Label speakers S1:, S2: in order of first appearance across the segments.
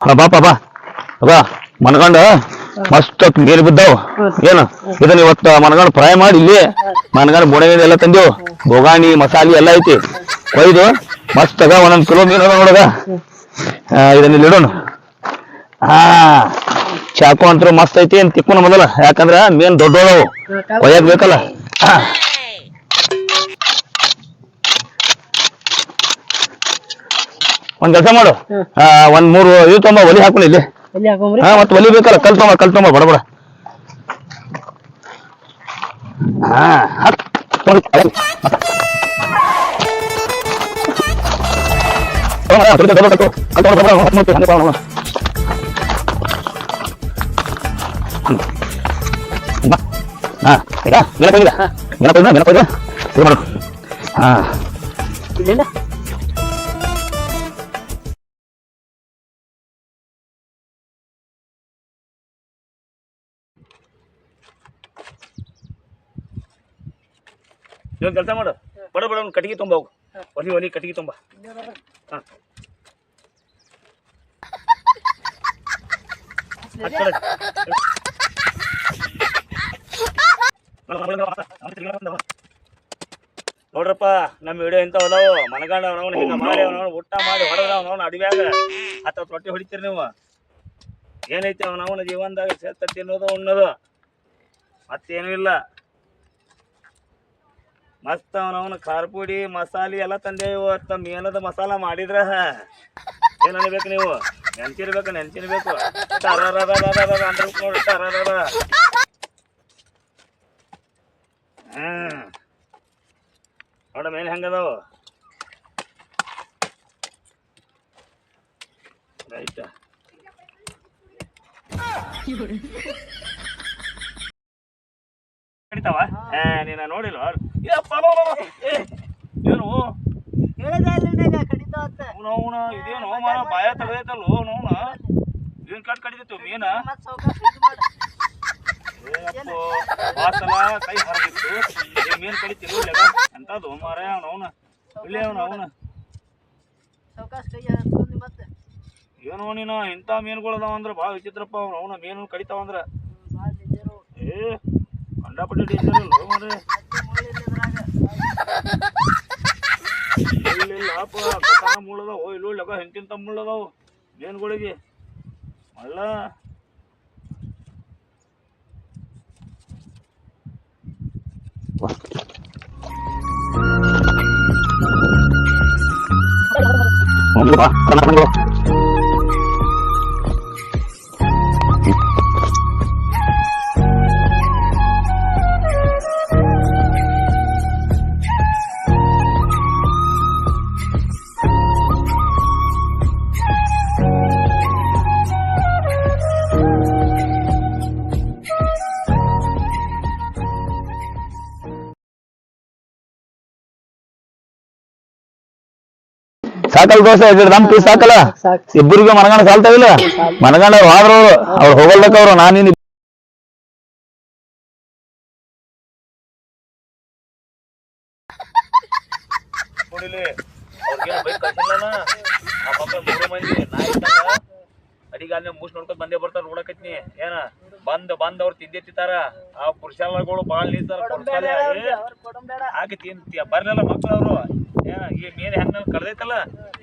S1: ಹಾ ಬಾಪ ಬಾ ಬಾ. ಮನ್ಗಂಡ ಮಸ್ತ್ ನೀರು ಬಿದ್ದಾವ್. ಏನು? ಇದನ್ನ ಇವತ್ತು ಮನ್ಗಂಡ್ ಫ್ರೈ ಮಾಡಿ ಇಲ್ಲಿ ಮನ್ಗಂಡ್ ಬುಡಗಿನ ಎಲ್ಲ ತಂದೆವು ಬೋಗಾಣಿ ಮಸಾಲೆ ಎಲ್ಲ ಐತಿ. ಕೊಯ್ದು ಮಸ್ತ್ ಅದ ಒಂದೊಂದ್ ಕಿಲೋ ಮೀನು ಅದ ನೋಡದ? ಇದನ್ನ ಇಲ್ಲಿ ಇಡೋಣ. ಹಾ ಚಾಕು ಅಂತೂ ಮಸ್ತ್ ಐತಿ ಏನ್ ತಿಕ್ಕೋಣ ಮೊದಲ. ಯಾಕಂದ್ರ ಮೀನ್ ದೊಡ್ಡೋಳವು. ಕೊಯ್ಯಕ್ ಬೇಕಲ್ಲ. ಹಾ. ಒಂದ್ ಕೆಲಸ ಮಾಡು. ಆ, ಒಂದ್ ಮೂರು ಇದು ತೊಂಬ ಒಲಿ ಹಾಕೊಂಡು ಇಲ್ಲಿ.
S2: ಎಲ್ಲಿ ಹಾಕೊಂಬ್ರಿ
S1: ಹಾ ಮತ್ತೆ ಒಲಿ ಬೇಕಲ್ಲ ಕಲ್ ತೊಂಬ ಕಲ್ ತೊಂಬ ಬಡ ಬಡ. ಹಾ ಹತ್. ತೊಳಿ, ತೊಳಿ, ತೊಳಿ, ಹಾ ಕಲ್ ತೊಗೊಂಡ್ ಬಾ, ಹಂಗೆ. ಹಾ ಈಗ ಮೆಣಕ್ ಹೋಗಿದ. ಇದು ಮಾಡು. ಹಾ.
S2: ಇಲ್ಲಿಂದ?
S1: ಇವಾಗ ಕೆಲಸ ಮಾಡು. ಬಡ ಬಡ ಒಂದು ಕಟ್ಟಿಗೆ ತುಂಬ ಹೋಗು. ಒಲಿ ಕಟ್ಟಿಗೆ ತುಂಬ. ಹಾಂ. ನೋಡ್ರಪ್ಪ, ನಮ್ಮ ವಿಡಿಯೋ ಇಂಥವು ಅದಾವು ಮನಗಂಡ ಅವನವನು ಹಿಂಗ ಮಾಡಿ ಅವನವನು, ಊಟ ಮಾಡಿ ಹೊಡೆದ ಅವನವನು ಅಡಿವ್ಯಾಗ. ಹತ್ತ ರೊಟ್ಟಿ ಹೊಡಿತೀರಿ ನೀವು. ಏನೈತಿ ಅವನವನ ಜೀವನದಾಗ ಸೇರ್ತ ತಿನ್ನೋದು ಉಣ್ಣೋದು. ಮತ್ತೇನೂ ಇಲ್ಲ. ಮಸ್ತ್ ಅವನವನ ಖಾರ ಪುಡಿ, ಮಸಾಲೆ ಎಲ್ಲ ತಂದೆ ಇವತ್ತು ಮೇನದ ಮಸಾಲ ಮಾಡಿದ್ರ ಏನ್ ಅನ್ಬೇಕು ನೀವು? ನೆನ್ಸಿರ್ಬೇಕು ನೆನ್ಸಿರ್ಬೇಕು. ನೋಡಿ ಟರರರ ಹ್ಮ್ ನೋಡ ರೈಟ್ ಕಡಿತಾವ? ಏ ನೀನ ಯಪ್ಪ ಏ ಏನು? ಇದೇನು ಮಾರ ಬಾಯ ಏನ್ ಕಟ್ ಕಡಿದಿತ್ತು ಮೀನ? ವಾಸನ ಕೈ ಹರಿದಿತ್ತು. ಮೀನು ಎಂತದು ಮಾರ ಇಲ್ಲೇ ಅವನ ಅವನ. ಏನೋ ನೀನು ಇಂಥ ಮೀನುಗಳು ಅದಾವ ಅಂದ್ರೆ ಭಾಳ ವಿಚಿತ್ರಪ್ಪ ಅವ್ನು ಅವನ ಮೀನು ಕಡಿತಾವ ಅಂದ್ರೆ. ಏ ಕಂಡಾಪಟ್ಟಿ ಡೇಂಜರ್ ಇಲ್ಲ ಮಾರ ತಮ್ಮ ಕಟಾನ ಮುಳ್ಳದಾವ ಇಲ್ಲೂ ಲೆಗ ಹೆಂತಿಂತ ಮುಳ್ಳದಾವು ಮೀನುಗಳಿಗೆ ಮಳ್ಳ ಸಾಕಲ್ ದೋಸೆ ಎರಡು ದಮ್ ಪೀಸ್ ಸಾಕಲ್ಲ? ಇಬ್ಬರಿಗೂ ಮನಗಂಡ ಸಾಲ್ತಾವಿಲ್ಲ ಮನಗಂಡ ಆದ್ರು ಅವ್ರು ಹೋಗಲ್ದಕ್ಕ ಅವ್ರು ನಾನು ನೀನು ನೋಡಿಲಿ ಅವ್ರಿಗೇನು ಬೈಕ್ ಕಳ್ಸಿಲ್ಲನ ನಮ್ಮ ಮಕ್ಕಳು ಮೂರು ಮಂದಿ ನಾಯಿ ತಂಗ ಅಡಿಗೆ ಅಲ್ಲಿ ಮೂಸ್ ನೋಡ್ಕೊಂಡ್ ಬಂದೇ ಬರ್ತಾರ ನೋಡಕತ್ನಿ. ಏನ? ಬಂದ್ ಬಂದ್ ಅವ್ರು ತಿಂದೇ ತಿಂತಾರ ಆ ಪುರುಷಾಲಗಳು ಬಾಳ್ ನಿಂತಾರ ಹಾಕಿ ತಿಂತೀಯ ಬರ್ಲಿಲ್ಲ ಮಕ್ಕಳು ಅವರು. ಈ ಮೀನು ಹೆಂಗ ಕಳ್ದೈತಲ್ಲ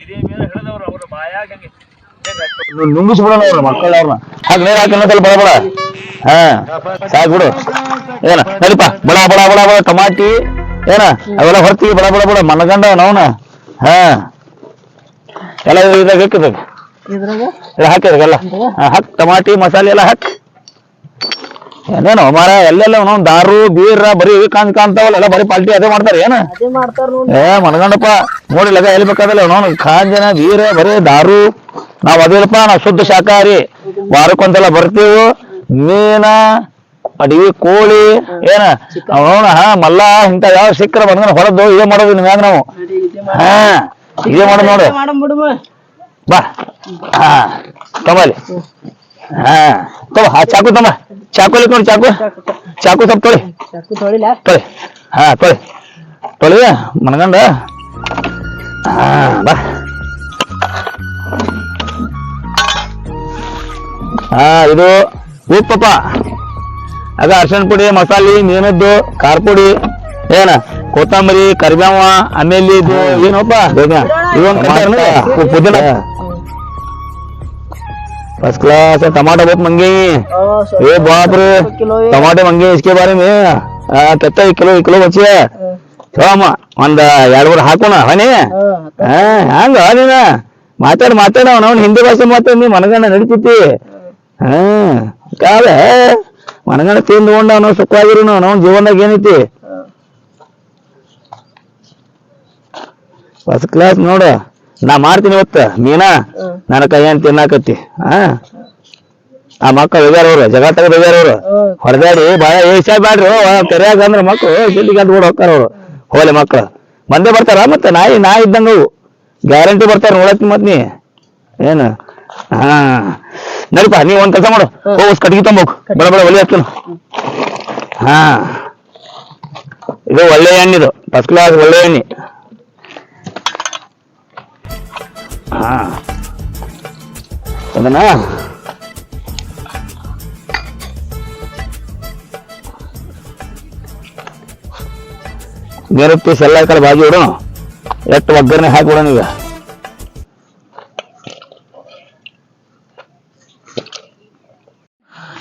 S1: ಇದೇ ಮೀನು ಹಿಡಿದವ್ರು ಅವ್ರ ಬಾಯಾಗ ಹಂಗೆ. ನುಂಗಿಸ್ಬಿಡೋಣ ಅವ್ರ ಮಕ್ಕಳ ಅವ್ರನ್ನ ಹಾಗೆ ನೀರು ಹಾಕಿ ಇನ್ನೊಂದ್ಸಲ ಬಡ ಬಡ. ಹಾ ಸಾಕ್ ಬಿಡು. ಏನ ನಡಿಪ ಬಡ ಬಡ ಬಡ ಬಡ ಟಮಾಟಿ ಏನ ಅವೆಲ್ಲ ಹೊರ್ತೀವಿ ಬಡ ಬಡ ಬಡ ಮನಗಂಡ ನಾವ್ನ. ಹಾ. ಎಲ್ಲ ಇದಾಗ ಹಾಕಿದಾಗ
S2: ಇದ್ರಾಗ?
S1: ಎಲ್ಲ ಹಾಕ್ ಟಮಾಟಿ ಮಸಾಲೆ ಎಲ್ಲ ಹಾಕ್. ಏನೇನು ಮಾರ ಎಲ್ಲೆಲ್ಲ ನಾವು ದಾರು ಬೀರ ಬರೀ ಕಾಂತ ಕಾಣ್ ಕಾಣ್ತಾವಲ್ಲ ಎಲ್ಲ ಬರೀ ಪಾಲ್ಟಿ ಅದೇ ಮಾಡ್ತಾರೆ ಏನ?
S2: ಅದೇ ಮಾಡ್ತಾರ ನೋಡಿ.
S1: ಏ ಮನಗಂಡಪ್ಪ ನೋಡಿಲ್ಲ ಎಲ್ಲಿ ಬೇಕಾದಲ್ಲ ನಾವು ಕಾಂಜನ ವೀರ ಬರೀ ದಾರು. ನಾವ್ ಅದಿಲ್ಲಪ್ಪ ನಾವ್ ಶುದ್ಧ ಶಾಕಾಹಾರಿ ವಾರಕ್ಕೊಂದೆಲ್ಲ ಬರ್ತೀವಿ. ಮೀನ ಅಡಿಗೆ ಕೋಳಿ ಏನ? ಅವನ ಹಾ ಮಲ್ಲ ಇಂತ ಯಾವ ಸಿಕ್ಕರ ಬಂದ್ರೆ ಹೊರದು ಇದೇ ಮಾಡೋದು ನಿಮ್ಯಾಗ ನಾವು.
S2: ನಡಿ, ಇದೇ
S1: ಹಾ ಇದೇ ಮಾಡೋದು ನೋಡು ಬಾ. ಹಾ ತಮ್ಮಲ್ಲಿ ಹಾ ತಮ್ಮ ಆ ಚಾಕು ತಮ್ಮ ಚಾಕು ನೋಡಿ ಚಾಕು. ಚಾಕು ಸ್ವಲ್ಪ ತೊಳಿ. ತೊಳಿ. ಹಾ ತೊಳಿ. ತೊಳಿ ಮನಗಂಡ. ಹಾ ಬಾ. ಹಾ ಇದು ಉಪ್ಪಪ್ಪ ಅದ ಅರ್ಶಿಣ ಪುಡಿ ಮಸಾಲೆ ಮೀನದ್ದು ಖಾರ ಪುಡಿ. ಏನ? ಕೊತ್ತಂಬರಿ ಕರಿಬೇವ ಆಮೇಲೆ ಇದು ಏನಪ್ಪ? ಇದೊಂದು ಪುದೀನ? फर्स्ट क्लास है टमाटर बहुत महंगे हैं ए बाप रे
S2: ಕಿಲೋ
S1: टमाटे महंगे हैं इसके बारे में ಆ, ಕೆತ್ತ ಈ ಕಿಲೋ ಈ ಕಿಲೋ ಬಚ್ಚಿ ಅಮ್ಮ ಒಂದ್ ಎರಡ್ ಮೂರು ಹಾಕೋಣ ಹನಿ ಹಾ ಹಂಗ ನೀನ ಮಾತಾಡ್ ಮಾತಾಡ ಅವ್ನ ಹಿಂದಿ ಭಾಷೆ ಮಾತಾಡ್ ನೀ ಮನಗಂಡ ನಡಿತೈತಿ ಹಾ ಕಾವೆ ಮನಗಂಡ ತಿಂದ್ಕೊಂಡ ಅವನು ಸುಖವಾಗಿರು ಅವನ ಜೀವನದಾಗ ಏನೈತಿ ಫಸ್ಟ್ ಕ್ಲಾಸ್ ನೋಡು ನಾ ಮಾಡ್ತೀನಿ ಇವತ್ತ. ಮೀನಾ ನನ್ನ ಕೈಯನ್ ತಿನ್ನಾಕತ್ತಿ? ಹಾ ಆ ಮಕ್ಕಳು ಹೋಗ್ಯಾರ ಅವ್ರು ಜಗತ್ತಾಗ ಹೋಗ್ಯಾರ ಅವ್ರು. ಹೊಡೆದಾಡಿ ಬಾಯ ಏಷ ಬ್ಯಾಡ್ರಿ ಕರಿಯಾಗ ಅಂದ್ರ ಮಕ್ಕಳು ಜಿಲ್ಲೆಗೆ ಅಂತ ಹೋಗ್ತಾರ ಅವ್ರು ಹೋಲಿ ಮಕ್ಕಳು ಬಂದೇ ಬರ್ತಾರ ಮತ್ತೆ ನಾಯಿ ನಾಯಿ ಇದ್ದಂಗ ಅವು. ಗ್ಯಾರಂಟಿ ಬರ್ತಾರ ನೋಡತ್ತಿ ಮತ್ ನೀ. ಏನು? ಹಾ. ನಡಿಪ ನೀ ಒಂದ್ ಕೆಲಸ ಮಾಡು. ಹೋಗ್ ಕಟ್ಗಿ ತಂಬೋಕ್. ಬಡ ಬಡ ಒಲಿ ಹಚ್ಚನು ಹಾ. ಇದು ಒಳ್ಳೆ ಎಣ್ಣಿದು ಫಸ್ಟ್ ಕ್ಲಾಸ್ ಒಳ್ಳೆ ಎಣ್ಣೆ. ಅದನ್ನ ಬೇರೆ ಪೀಸ್ ಎಲ್ಲ ಈ ಕಡೆ ಬಾಜಿ ಇಡು ಎಷ್ಟು ಒಗ್ಗರಣೆ ಹಾಕಿಬಿಡೋಣ ಈಗ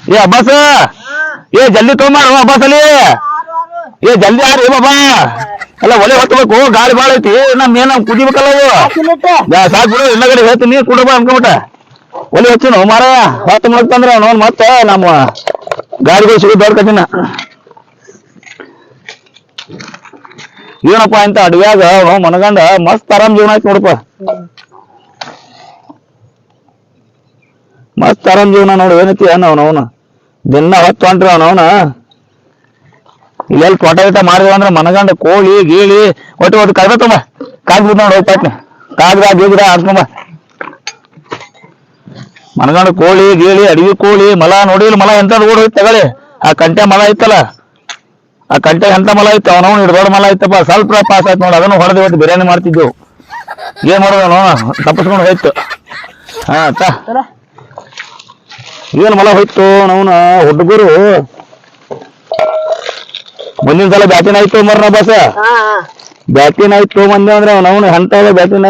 S1: ಏ ಅಬ್ಬಾಸ ಏ ಜಲ್ದಿ ತೊಗೊಂಬಾರ ಅಬ್ಬಾಸ್ ಅಲ್ಲಿ ಏ ಜಲ್ದಿ ಯಾರು ಬಾಬಾ ಅಲ್ಲ ಒಲೆ ಹೊತ್ತಬೇಕು ಗಾಳಿ ಬಾಳ ಐತಿ ನಮ್ ಏನ ಕುದಿಬೇಕಲ್ಲ ಅವು ಸಾಕ್ ಬಿಡು ಇನ್ನಗಡೆ ಹೇಳ್ತೀನಿ ನೀರ್ ಕುಡಬ ಅನ್ಕೊಂಬಿಟ್ಟ. ಒಲಿ ಹಚ್ಚಿನ ಮಾರ ಹೊತ್ತು ತಂದ್ರೆ ಅವ್ನು ಮತ್ತೆ ನಮ್ಮ ಗಾಡಿಗಳು ಸಿಗೋದು ದೊಡ್ಡ ಕಠಿಣ. ಏನಪ್ಪ ಅಂತ ಅಡ್ವ್ಯಾಗ ಅವ್ನು ಮನಗಂಡ ಮಸ್ತ್ ಆರಾಮ್ ಜೀವನ ಆಯ್ತು ನೋಡಪ್ಪ. ಮಸ್ತ್ ಆರಾಮ್ ಜೀವನ ನೋಡು ಏನೈತಿ ಅನ್ನ ಅವನು ಅವನು. ದಿನ ಹೊತ್ತು ಹೊಂಟ್ರಿ ಅವನು ಅವನ. ಇಲ್ಲೆಲ್ಲಿ ತೋಟ ಗಿಟ ಮಾಡಿದ್ವಿ ಅಂದ್ರೆ ಮನಗಂಡ ಕೋಳಿ, ಗೀಳಿ, ಒಟ್ಟು ಒಟ್ಟು ಕರ್ದ ತುಂಬ. ಬಿಡ್ ನೋಡಿ ಹೋಗ್ತಾಯ್ತು ಕಾಗ್ದ ಗೀಗ್ರ ಹಾಕೊಂಬ ಮನಗಂಡ ಕೋಳಿ, ಗೀಳಿ ಅಡಿಗೆ ಕೋಳಿ, ಮಲ ನೋಡಿಲ್ಲ ಮಲ ಎಂತ ಓಡ್ ಹೋಯ್ತು ತಗೊಳ್ಳಿ. ಆ ಕಂಟೆ ಮಲ ಐತಲ್ಲ ಆ ಕಂಟೆ ಎಂತ ಮಲ ಐತೆ ಅವನವ್ ಇಡ್ ದೊಡ್ಡ ಮಲ ಐತಪ್ಪ ಸ್ವಲ್ಪ ಪಾಸ್ ಆಯ್ತು ನೋಡಿ. ಅದನ್ನು ಹೊಡೆದು ಇವತ್ತು ಬಿರಿಯಾನಿ ಮಾಡ್ತಿದ್ದೆವು ಏನ್ ಮಾಡೋದು ನೋ ತಪ್ಪಿಸ್ಕೊಂಡು ಹೋಯ್ತು. ಹಾ, ತ. ಏನ್ ಮಲ ಹೋಯ್ತು ನವನ ಹುಡುಗರು ಮುಂದಿನ ಸಲ ಬ್ಯಾಟಿನ ಆಯ್ತು ಮರ್ನ ಬಸ್ ಬ್ಯಾಟಿನ ಆಯ್ತು ಮಂದಿ ಅಂದ್ರೆ ಅವನವನು ಹಂತ ಬ್ಯಾಟಿನ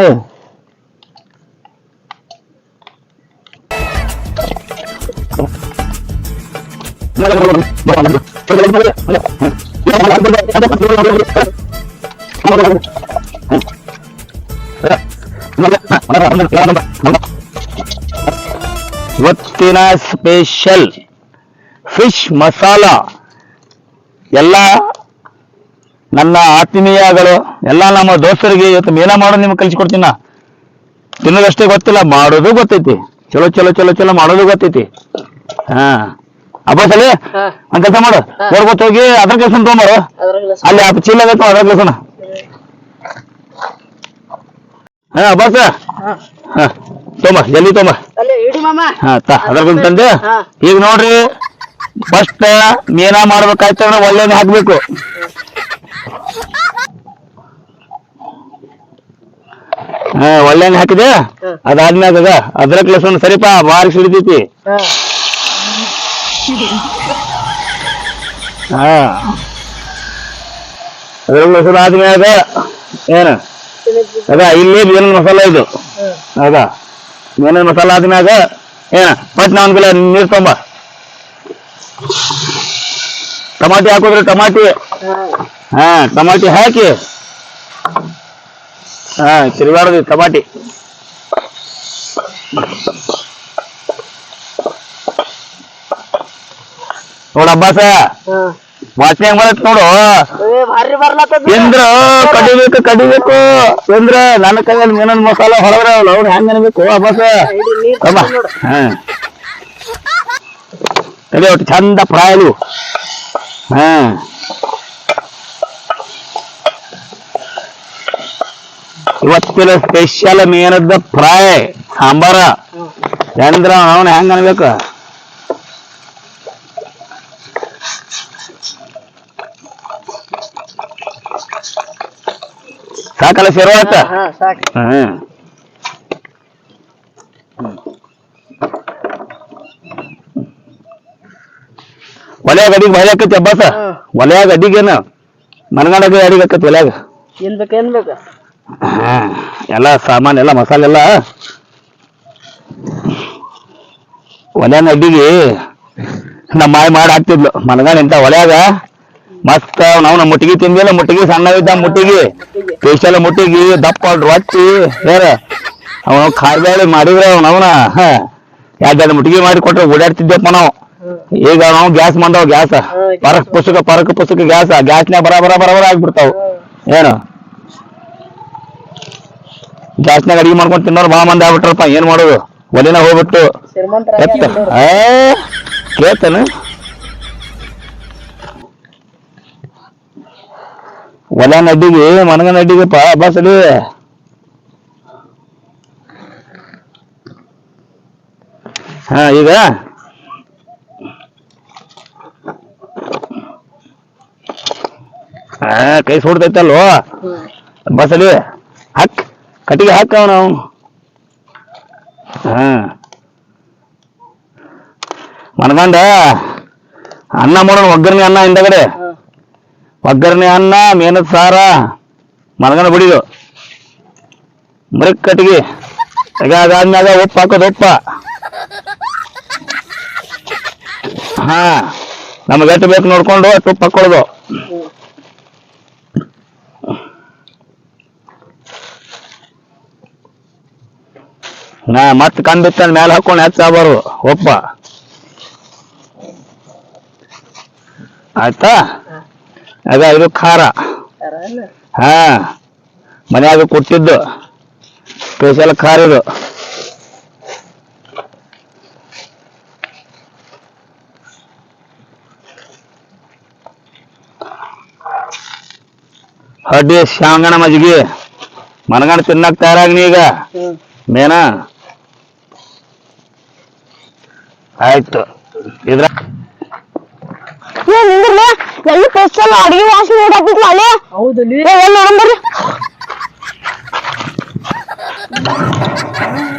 S1: ಇವತ್ತಿನ ಸ್ಪೆಷಲ್ ಫಿಶ್ ಮಸಾಲ ಎಲ್ಲ ನನ್ನ ಆತ್ಮೀಯಗಳು ಎಲ್ಲ ನಮ್ಮ ದೋಸ್ತರಿಗೆ ಇವತ್ತು ಮೀನ ಮಾಡೋದು ನಿಮ್ಗೆ ಕಲಿಸ್ಕೊಡ್ತೀನ ತಿನ್ನೋದಷ್ಟೇ ಗೊತ್ತಿಲ್ಲ ಮಾಡೋದು ಗೊತ್ತೈತಿ. ಚಲೋ ಚಲೋ ಚಲೋ ಚಲೋ ಮಾಡೋದು ಗೊತ್ತೈತಿ. ಹಾ. ಅಬ್ಬಸಲಿ ಒಂದ್ ಕೆಲಸ ಮಾಡು. ಹೊರ್ಗೊತ್ ಹೋಗಿ ಅದ್ರ ಕೆಲಸ ತೊಗೊಂಬಾರು. ಅಲ್ಲಿ ಆ ಚೀಲ ಬೇಕು ಅದ್ರ ಕೆಲಸನ. ಹಾ ಅಬ್ಬಾಸ ಹಾ. ತೊಂಬ ಜಲ್ದಿ ತೊಂಬ ಹಾ ತಾ ಅದ್ರ ಬಂದ್ ತಂದೆ. ಈಗ ನೋಡ್ರಿ ಫಸ್ಟ್ ಮೀನಾ ಮಾಡ್ಬೇಕಾಯ್ತು ಅಂದ್ರೆ ಒಳ್ಳೇದು ಹಾಕ್ಬೇಕು. ಹಾ ಒಳ್ಳೆಣ್ಣೆ ಹಾಕಿದೆ? ಅದಾದ್ಮ್ಯಾಗ ಅದ ಅದ್ರಕ್ ಲಸನ್ ಸರಿಪಾ ಬಾರಿ ಸಿಡಿತೈತಿ ಹಾ. ಅದ್ರಕ್ ಲಸನ್ ಆದ್ಮ್ಯಾಗ ಏನ? ಅದ ಇಲ್ಲಿ ಮೀನಿನ ಮಸಾಲ ಇದು. ಅದ. ಮೀನಿನ ಮಸಾಲ ಆದ್ಮ್ಯಾಗ ಏನ? ನಾವ್ ಒಂದ್ ಕಿಲೋ ನೀರ್ ತೊಂಬ. ಟಮಾಟಿ ಹಾಕಿದ್ರೆ ಟಮಾಟಿ. ಹಾ ಟಮಾಟಿ ಹಾಕಿ. ಹಾ ತಿರುಗಾಡೋದು ಟಮಾಟಿ. ನೋಡ ಅಬ್ಬಾಸ. ವಾಸನೆ ಹೆಂಗ್ ಬರತ್ ನೋಡು. ಎಂದ್ರ ಕಡಿಬೇಕು ಕಡಿಬೇಕು. ಎಂದ್ರ ನನ್ನ ಕೈಯಲ್ಲಿ ಮೀನನ್ ಮಸಾಲ ಹೊರದ್ರ ಅವ್ನು ಹೆಂಗ್ ಅನ್ಬೇಕು? ಅಬ್ಬಾಸ. ಹಾ. ತಡಿ ಒಟ್ಟು ಚಂದ ಅದು ಹಾ. ಇವತ್ತಿನ ಸ್ಪೆಷಲ್ ಮೀನದ ಫ್ರೈ ಸಾಂಬಾರ. ಚಂದ್ರ ಅವನು ಹೆಂಗ ಅನ್ಬೇಕು? ಸಾಕಲ್ಲ
S2: ಸಾಕು.
S1: ಹ್ಮ್. ಒಲ್ಯಾಗ ಅಡಿಗೆ ಭಾರಿ ಆಕತಿ ಅಬ್ಬಾಸ ಒಲೆಯಾಗ ಅಡಿಗೇನ ಮನಗಂಡಾಗ ಅಡಿಗೆ ಆಕತಿ ಒಲ್ಯಾಗ?
S2: ಏನ್ ಬೇಕ ಏನ್ ಬೇಕ?
S1: ಹಾ, ಎಲ್ಲ ಸಾಮಾನ್ ಎಲ್ಲ ಮಸಾಲೆ ಎಲ್ಲ? ಒಲ್ಯಾನ ಅಡ್ಡಿಗೆ ನಮ್ಮ ಮಾಯಿ ಮಾಡಿ ಹಾಕ್ತಿದ್ಲು. ಮನಗಂಡ ಇಂತ ಒಲ್ಯಾಗ ಮಸ್ತ್ ನಾವು ನಮ್ಮ ಮುಟ್ಟಿಗೆ ತಿಂದಿಲ್ಲ ಮುಟ್ಟಿಗೆ ಸಣ್ಣವಿದ್ದ ಮುಟ್ಟಿಗೆ. ಸ್ಪೆಷಲ್ ಮುಟ್ಟಿಗೆ ದಪ್ಪ ರೊಟ್ಟಿ ಬೇರೆ. ಅವನು ಖಾರಬೇಳೆ ಮಾಡಿದ್ರೆ ಅವನವನ. ಯಾವ್ದಾದ್ರು ಮುಟ್ಟಿಗೆ ಮಾಡಿ ಕೊಟ್ರೆ ಓಡಾಡ್ತಿದ್ದೆಪ್ಪ ನಾವು. ಈಗ ನಾವು ಗ್ಯಾಸ್ ಬಂದವ ಗ್ಯಾಸ್. ಪರಕ್ ಪುಸ್ತಕ ಪರಕ್ ಪುಸ್ತಕ ಗ್ಯಾಸ್. ಗ್ಯಾಸ್ನ್ಯಾಗ ಬರ ಬರ ಬರ ಬರ ಆಗ್ಬಿಡ್ತಾವ. ಏನು? ಗ್ಯಾಸ್ನಾಗ ಅಡಿಗೆ ಮಾಡ್ಕೊಂಡು ತಿನ್ನೋರು ಭಾಳ ಮಂದಿ ಆಗ್ಬಿಟ್ರಪ್ಪ. ಏನ್ ಮಾಡೋದು? ಒಲಿನ ಹೋಗ್ಬಿಟ್ಟು. ಎತ್ತ. ಕೇಳ್ತಾನ. ಒಲ ನಡ್ಡಿಗೆ ಮನಗ ನಡ್ಡಿಗೆ ಪಾ ಬಸಡಿ ಹಾ ಈಗ? ಹಾ ಕೈ ಸುಡ್ತೈತಲ್ವ ಬಸಲಿ ಹಾಕ್. ಕಟ್ಟಿಗೆ ಹಾಕವ ನಾವು. ಹಾ. ಮನಗಂಡ ಅನ್ನ ಮಾಡೋಣ, ಒಗ್ಗರಣೆ ಅನ್ನ ಹಿಂದಗಡೆ. ಒಗ್ಗರಣೆ ಅನ್ನ, ಮೇನದ ಸಾರ, ಮನಗಂಡ ಬಿಡಿದು. ಬರೀ ಕಟ್ಟಿಗೆ. ಈಗ ಅದಾದ್ಮ್ಯಾಗ ಉಪ್ಪು ಹಾಕೋದು ಉಪ್ಪ. ಹಾ. ನಮ್ಗೆ ಎಷ್ಟು ಬೇಕು ನೋಡ್ಕೊಂಡು ತುಪ್ಪ ಹಾಕೊಳ್ಳೋದು ನಾ ಮತ್ ಕಂಬಿತ್ತ ಮೇಲೆ ಹಾಕೊಂಡು ಬರು ಒಪ್ಪ. ಆಯ್ತಾ? ಅದ ಇದು ಖಾರ. ಹಾ. ಮನ್ಯಾಗ ಕೊಟ್ಟಿದ್ದು. ಸ್ಪೆಷಲ್ ಖಾರ ಇದು. ಹಡ್ಡಿ ಶಾಂಗಣ ಮಜ್ಗಿ ಮನಗಂಡ ತಿನ್ನಕ್ ತಯಾರಾಗ್ನಿ ಈಗ. ಮೇನ? ಆಯ್ತು. ಇದ್ರ?
S3: ಏ ಎಲ್ಲಿ ಪೆಸ್ಟಲ್ ಅಡಿಗೆ ವಾಸನೆ ಓಡಾಕ್ತಿತ್ತು ಅಲ್ಲಿ?
S2: ಹೌದಲ್ಲಿ
S3: ಏ ಎಲ್ಲಿ ನೋಡಂಬರ್ರಿ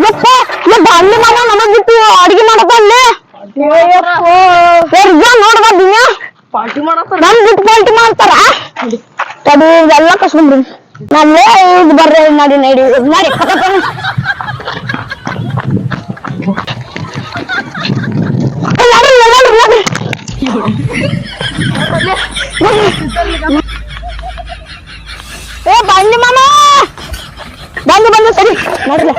S3: ಯಪ್ಪ ಏ ಬಾಂಡಿ ಮಾಮ ನಮಗ್ ಬಿಟ್ಟು ಅಡಿಗೆ ಮಾಡಕ ಅಲ್ಲಿ ಏ ರಿಜಾ ನೋಡ್ಬಾ ದಿನ
S2: ಪಾರ್ಟಿ ಮಾಡತ್ತ
S3: ನಮ್ ಬಿಟ್ಟು ಪಾಲ್ಟಿ ಮಾಡ್ತಾರ? ತಡಿ ಎಲ್ಲ ಕಸ್ಕೊಂಡ್ರಿ ನಮ್ಗೆ ಇದು ಬರ್ರಿ ನಡಿ ನಡಿ ನಡಿ ಪಕ್ಕ ನಡ್ರಿ ನಡ್ರಿ ನಡ್ರಿ ಏ ಬಂದಿ ಮಾಮ. ಬಂದು ಬಂದು ಸರಿ ನೋಡ್ರಿ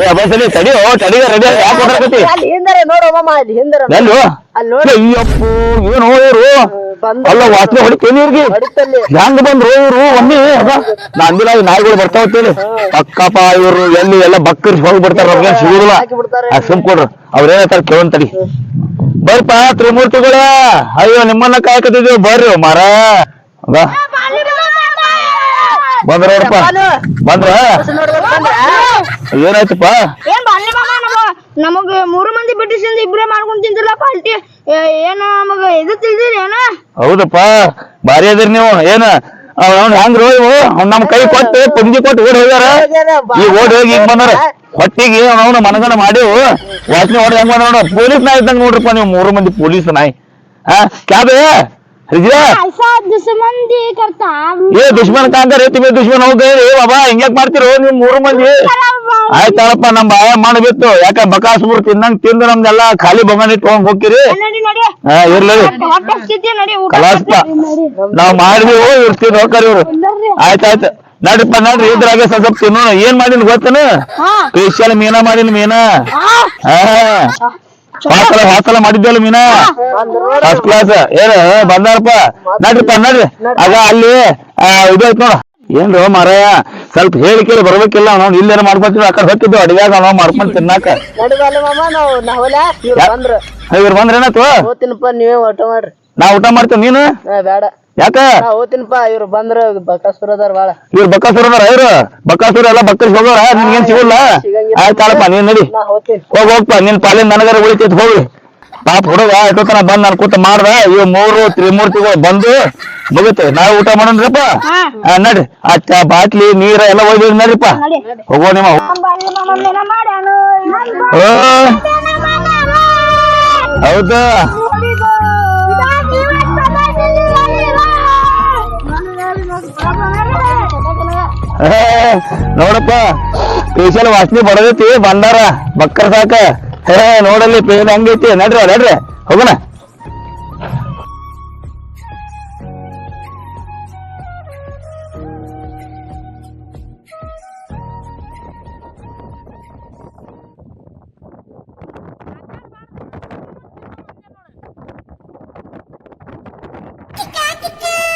S1: ಏ ಬಸಲಿ ತಡಿ ಓ ತಡಿ ರೆಡಿ ಯಾಕೆ ಹೊರಕತಿ
S2: ಅಲ್ಲಿ ಹಿಂದರೆ ನೋಡು ಮಾಮ ಅಲ್ಲಿ ಹಿಂದರ
S1: ಎಲ್ಲು?
S2: ಅಲ್ಲಿ ನೋಡಿ.
S1: ಅಯ್ಯಪ್ಪು ಏನು ಇವ್ರು? ಅಲ್ಲ ವಾಸನೆ ಹೊಡಿತೇನೆ ಇವ್ರಿಗೆ?
S2: ಹೊಡಿತಲ್ಲಿ.
S1: ಹೆಂಗ್ ಬಂದ್ರು ಇವ್ರು ಒಮ್ಮೆ? ಅದ? ನಂದಿಲ್ಲ ನಾಯಿಗಳು ಬರ್ತಾವ ಅಂತೇಳಿ. ಅಕ್ಕಪ್ಪ ಇವ್ರು ಎಲ್ಲಿ ಎಲ್ಲ ಬಕ್ಕರ್ ಹೋಗಿ ಬಿಡ್ತಾರ ಅವ್ರಿಗೆ ಸಿಗುದಿಲ್ಲ. ಸುಮ್ ಕೊಡ್ರಿ. ಅವ್ರ ಏನಂತಾರ ಕೇಳೋನ್ ತಡಿ. ಬರ್ಪ ತ್ರಿಮೂರ್ತಿಗಳ. ಅಯ್ಯೋ ನಿಮ್ಮನ್ನ ಕಾಯಕತ್ತಿದ್ದೀವಿ ಬರ್ರಿ ಮಾರ. ಬಾ. ಬಂದ್ರ ನೋಡಪ್ಪ. ಬಂದ್ರ? ಏನಾಯ್ತಪ್ಪ?
S3: ಏನ್ ಬಾಲ್ಯ ಮಾಮ ನಮ ನಮಗ ಮೂರು ಮಂದಿ ಬಿಟ್ಟಿಸಿಂದ ಇಬ್ರೇ ಮಾಡ್ಕೊಂಡ್ ತಿಂದಿಲ್ಲ ಪಾಲ್ಟಿ ಏನ ನಮಗ ಇದು ತಿಳಿದಿರಿ ಏನ?
S1: ಹೌದಪ್ಪ. ಭಾರಿ ಅದಿರಿ ನೀವು. ಏನ? ಅವ್ನ ಹೆಂಗ್ರು ಇವು ಅವ್ನ್ ನಮ್ ಕೈ ಕೊಟ್ಟು ಪುಂಜಿ ಕೊಟ್ಟು ಓಡ್ ಹೋಗ್ಯಾರ? ಈಗ ಓಡಿ ಹೋಗಿ ಈಗ ಬಂದಾರ. ಹೊಟ್ಟಿಗೆ ಅವನು ಮನಗನ ಮಾಡೇವು ವಾಸನೆ ಹೊಡೆದ ಹೆಂಗ್ ನೋಡ ಪೊಲೀಸ್ ನಾಯಿ ಇದ್ದಂಗ ನೋಡ್ರಪ್ಪ ನೀವು ಮೂರು ಮಂದಿ ಪೊಲೀಸ್ ನಾಯಿ. ಹಾ ಕ್ಯಾಬ್ ಏ ದುಶ್ಮನ್ ಕಾಂತಾರ ತಿಮ್ಮೆ ದುಶ್ಮನ್ ಹೋಗ ಏ ಬಾಬಾ ಹಿಂಗ್ಯಾಕ್ ಮಾಡ್ತಿರೋ ನೀವು ಮೂರು ಮಂದಿ? ಆಯ್ತಾಳಪ್ಪ ನಮ್ ಬಾಯ ಮಾಡಬಿತ್ತು ಯಾಕ ಬಕಾಸ್ಬುರ್ ತಿಂದಂಗೆ ತಿಂದು ನಮ್ದೆಲ್ಲ ಖಾಲಿ ಬೊಗಣಿ ಇಟ್ಕೊಂಡ್ ಹೋಗ್ತೀರಿ? ಇರ್ಲಿ ಕಲಾಸ್ಪ. ನಾವ್ ಮಾಡಿದೀವು ಇರ್ತೀವಿ ನೋಡ್ಕರಿ ಇವ್ರು. ಆಯ್ತಾಯ್ತು ನಡ್ರಿಪ್ಪ ನಡ್ರಿ. ಇದ್ರಾಗ ಸ್ವಲ್ಪ ತಿನ್ನು. ಏನ್ ಮಾಡಿನ ಗೊತ್ತನ? ಸ್ಪೆಷಲ್ ಮೀನಾ ಮಾಡಿನ ಮೀನಾ? ಹಾಸಲ ಹಾಸಲ ಮಾಡಿದ್ದಲ್ಲ ಮೀನಾ? ಫಸ್ಟ್ ಕ್ಲಾಸ್ ಏನ ಬಂದಾರಪ್ಪ ನಡ್ರಿಪ್ಪ ನಡ್ರಿ. ಆಗ ಅಲ್ಲಿ ಆ, ಇದು ಐತ್ ನೋಡ. ಏನ್ರು ಮಾರಾಯ? ಸ್ವಲ್ಪ ಹೇಳಿ ಕೇಳಿ ಬರ್ಬೇಕಿಲ್ಲ ನಾವು ಇಲ್ಲೇನ ಮಾಡ್ಕೊಂತೀವಿ. ಆ ಕಡೆ ಹೊತ್ತಿದ್ದು ಅಡಿಗೆ ನಾವು ಮಾಡ್ಕೊಂಡ್ ತಿನ್ನಾಕ.
S2: ಇವ್ರು
S1: ಯಾ-
S2: ಬಂದ್ರ.
S1: ಇವ್ರು ಬಂದ್ರೇನಾತು
S2: ನೀವೇ ಊಟ ಮಾಡ್ರಿ.
S1: ನಾ ಊಟ ಮಾಡ್ತೇವೆ ನೀನು?
S2: ಬೇಡ.
S1: ಯಾಕ?
S2: ಹೋತಿನಪ್ಪ ಇವ್ರು ಬಂದ್ರ ಬಕಾಸುರ ಅದಾರ ಬಾಳ.
S1: ಇವ್ರು ಬಕ್ಕಾಸುರ ಅದಾರ ಇವ್ರು? ಬಕ್ಕಾಸುರ ಎಲ್ಲ ಬಕ್ಕಸ್ ಹೋಗೋರ? ನಿನ್ಗೇನ್ ಸಿಗಲ್ಲ? ಆಯ್ತಾಳಪ್ಪ ನೀನ್ ನಡಿ. ಹೋಗ್ ಹೋಗ್ಪ ನಿನ್ ಪಾಲಿನ ನನಗರ ಉಳಿತೈತಿ ಹೋಗಿ. ಪಾಪ ಹುಡುಗ ಎಷ್ಟೊತ್ತನ ಬಂದ್ ನಾನು ಕೂತ ಮಾಡ್ದ. ಇವ್ ಮೂರು ತ್ರಿಮೂರ್ತಿಗಳು ಬಂದು ಮುಗಿತು. ನಾವು ಊಟ ಮಾಡೋಣ್ರಿಪ್ಪ? ನಡ್ರಿ ಆ ಚಾ ಬಾಟ್ಲಿ ನೀರ ಎಲ್ಲ ಒಯ್ದು ನಡ್ರಿಪ್ಪ ಹೋಗೋ ನಿಮ್ಮ ಹೌದಾ? ನೋಡಪ್ಪ ಸ್ಪೆಷಲ್ ವಾಸನೆ ಬಡದೈತಿ, ಬಂದಾರ, ಬಕ್ಕರ್ ಸಾಕ. ಹೇ, ನೋಡಲ್ಲಿ ಪೇನ್ ಹಂಗೈತಿ, ನಡ್ರಿ ನಡ್ರಿ, ಹೋಗೋಣ.
S3: ಕಿಕ್ಕ.